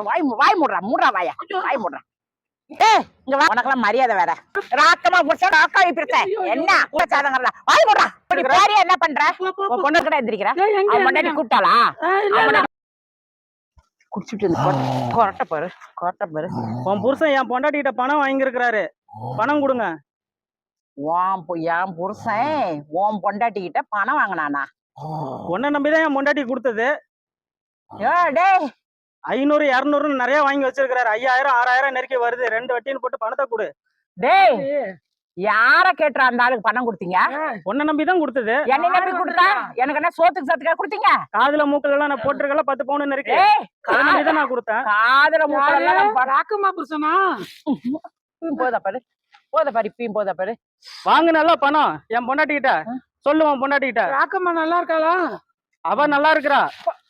வாய் வாய் மூடுறா மூடுறா வாயா. வாய் மூடுறா. ஏய் இங்க வா. உனக்கெல்லாம் மரியாதை வேற. ராக்கமா புடிச்சா ராக்கா இப்படித்த என்ன கூட சாதங்கறல வாய் மூடுறா. இப்படி பேரிய என்ன பண்ற? பொண்ணு கிட்ட எந்திரிக்கிற? அவன் முன்னாடி கூப்பிட்டாளா? குடிச்சிட்டு இருந்து கொர- கொரட்டை பாரு கொரட்டை பாரு. உன் புருஷன் என் பொண்டாட்டிகிட்ட பணம் வாங்கியிருக்கிறாரு. பணம் கொடுங்க. பொ- என் புருஷன் உன் பொண்டாட்டி கிட்ட பணம் வாங்கினானா? உன்னை நம்பிதான் என் பொண்டாட்டி கொடுத்தது. ஏ டேய். ஐநூறு இரநூறுன்னு நிறைய வாங்கி வச்சிருக்கிறாரு. ஐயாயிரம் ஆறாயிரம் நெருக்கி வருது. ரெண்டு வட்டின்னு போட்டு பணத்தை கொடு. டேய் யார கேட்டுற அந்த ஆளுக்கு பணம் கொடுத்தீங்க? உன்னை நம்பி தான் கொடுத்தது. என்ன நம்பி கொடுத்தா? எனக்கு என்ன சோத்துக்கு சத்துக்கா கொடுத்தீங்க? காதுல மூக்கல எல்லாம் நான் போட்டிருக்கல பத்து பவுன் நம்பி தான் நான் கொடுத்தேன். காதுல மூக்கெல்லாம் ராக்கம்மா புருஷனா? போதா பாரு. போத பாரு இப்பயும் போதா பாரு. வாங்கினல பணம். என் பொண்டாட்டி கிட்ட சொல்லு உன் பொண்டாட்டி கிட்ட ராக்கம்மா நல்லா இருக்காளா? அவ நல்லா இருக்கிறா.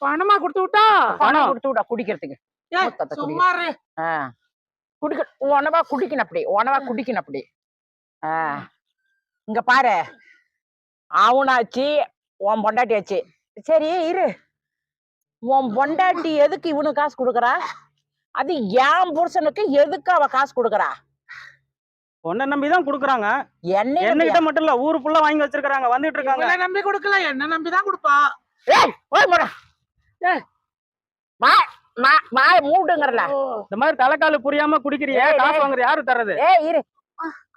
பணமா கொடுத்து விட்டா? பணம் கொடுத்து விடா குடிக்கிறதுக்கு. குடிக்க. உணவா குடிக்கணும் அப்படி. உணவா குடிக்கணும் அப்படி. இங்க பாரு. அவனாச்சு உன் பொண்டாட்டி ஆச்சு சரி இரு. உன் பொண்டாட்டி எதுக்கு இவனுக்கு காசு கொடுக்குறா? அது என் புருஷனுக்கு எதுக்கு அவ காசு கொடுக்குறா? உன்னை நம்பி தான் கொடுக்குறாங்க என்ன என்கிட்ட மட்டும் இல்ல ஊரு ஃபுல்லா வாங்கி வச்சிருக்காங்க வந்துட்டு இருக்காங்க. நம்பி கொடுக்கல என்ன நம்பி தான் கொடுப்பா. ஏய் போய் போடா ஏய். வாய் மா- வாய் மூடுங்கறல. இந்த மாதிரி தலைக்காலு புரியாம குடிக்கிறிய காசு. வாங்குற யாரு தர்றது? ஏய் இரு.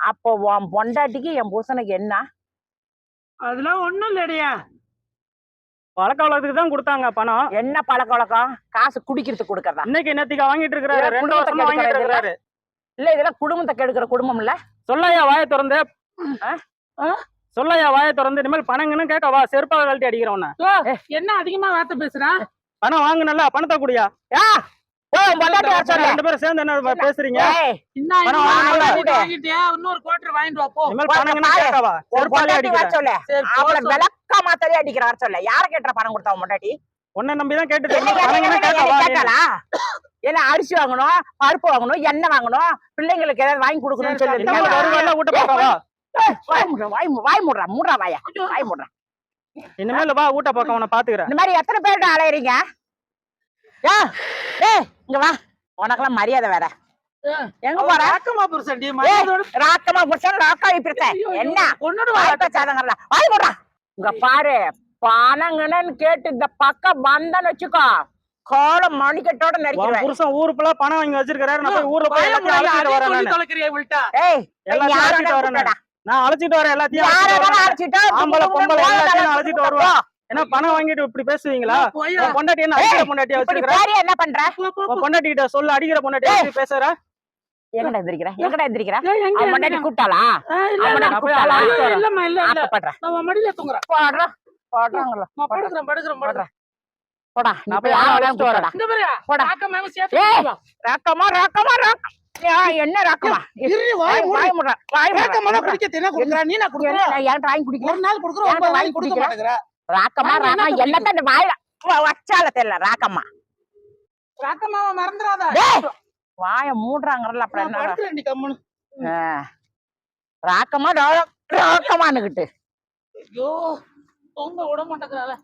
அப்போ உன் பொண்டாட்டிக்கு என் புருஷனுக்கு என்ன? அதெல்லாம் ஒண்ணும் இல்லடியா பழக்க வழக்கத்துக்கு தான் கொடுத்தாங்க பணம். என்ன பழக்க வழக்கம்? காசு குடிக்கிறதுக்கு கொடுக்கறதா? இன்னைக்கு என்னத்துக்கு வாங்கிட்டு இருக்காரு ரெண்டு வருஷமா வாங்கிட்டு இருக்காரு இல்ல இதெல்லாம் குடும்பத்தை கெடுக்கிற குடும்பம் இல்ல சொல்லையா வாயை திறந்து? சொல்லையா வாயை திறந்து இனிமேல் பணங்கன்னு கேட்க வா செருப்பா கழட்டி அடிக்கிறேன் உன்னை. என்ன அதிகமா வார்த்தை பேசுறா? பணம் வாங்குனல பணத்தை குடியா. ரெண்டு பேரும் சேர்ந்து என்ன பேசுறீங்க? இன்னொரு கோட்டர் வாங்கிட்டு அடிக்கிறேன். சொல்லு. யார கேட்டுற பணம் கொடுத்தா பொண்டாட்டி? உன்னை நம்பி தான் கேட்டுட்டு என்ன இருக்கேன். பணங்கன்னு கேட்டா என்ன அரிசி வாங்கணும் பருப்பு வாங்கணும் எண்ணெய் வாங்கணும் பிள்ளைங்களுக்கு ஏதாவது வாங்கி கொடுக்கணும்னு சொல்லி. வாய் மூடுறா, வாய் மூ- வாய் மூடுறா மூடுறா வாயா. வாய் மூடுறா. இனிமேல் வா வீட்டை பார்க்க உன்னை பாத்துக்கிறேன் இந்த மாதிரி எத்தனை பேர்கிட்ட அலையறீங்க? ஏ ஏய் இங்க வா. உனக்கெல்லாம் மரியாதை வேற. எங்க போற? ராக்கம்மா புருஷன்டி ஏய், மரியாதையோட ராக்கமா இப்படித்த என்ன? கொண்டுடு வாய்ப்ப சாதங்கறல வாய் மூடுறா. இங்க பாரு பணங்கன்னு கேட்டு இந்த பக்கம் வந்தன்னு வச்சுக்கோ. கோலம் மணிக்கட்டோட உன் நெரிக்கிறேன் புருஷன் ஊரு பணம் வாங்கி வச்சிருக்காரு நான் போய் ஊர்ல போய் எல்லாத்தையும் அழைச்சிட்டு வரேன் ஏய் எல்லாத்தையும் நானு. அழைச்சிட்டு வரேன் எல்லாத்தையும் ஆம்பளை, பொம்பளை எல்லாத்தையும் அழைச்சிட்டு வருவா. ஏன்னா பணம் வாங்கிட்டு இப்படி பேசுவீங்களா பொண்டாட்டி என்ன அடிக்கிற பொண்டாட்டியா பாரு என்ன பண்ற பொண்டாட்டி கிட்ட சொல்லு அடிக்கிற பொண்டாட்டியா எப்படி பேசுற எங்கடா எந்திரிக்கிற எங்கடா எந்திரிக்கிற அவன்? முன்னாடி இல்ல, அவனை வரேன். இல்லம்மா, இல்ல, இல்ல. ஆசைப்படுற நான் மடியில தூங்குறேன். போடுறா போடுறாங்களா நான் படுக்கிறேன், படுக்கிறேன், படுக்கிறேன். போடா நான் போய் ஆளெல்லாம் அழைச்சிட்டு. கூப்பிடா இங்க பாருயா, போடா. ராக்கமா ராக்கமா ராக்கம் ஏய், என்ன ராக்கமா இருடி, வாய் மூடு. வாய் முடுறா வாய் ராக்கம்மா தான் முடுறா குடிக்க தெரியும், குடுக்குறா. நீ நான் குடுக்குறேன். என்ன ஏன் வாங்கி குடிக்கல ஒரு நாள் நாள் கொடுக்க? மாட்டேங்கிற. ராக்கமா வாய் ராக்கமா இந்த வ- வச்சால தெரியல ராக்கம்மா ராக்கம்மாவை மறந்துடாத. டேய் வாய மூடுறாங்கறல அப்புறம் என்ன கம்முனு. ராக்கமா ஐயோ, தூங்க விட மாட்டேங்கிறாளே.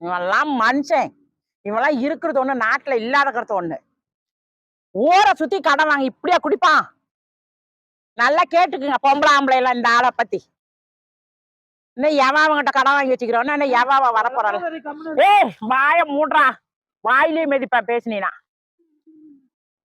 இவன்லாம் மனுஷன் இவன்லாம் இருக்கிறது ஒண்ணு நாட்டுல இல்லாதக்கிறது ஒண்ணு ஊரை சுத்தி கடன் வாங்கி இப்படியா குடிப்பான்? நல்லா கேட்டுக்குங்க பொம்பளை ஆம்பளை எல்லாம் இந்த ஆளை பத்தி. இன்னும் எவன் அவங்கிட்ட கடன் வாங்கி வச்சுக்கிறோன்னு இன்னும் எவாவ வரப்போறாள். ஏய் வாய மூடுறா. வாயிலே மிதிப்பேன் பேசினீனா.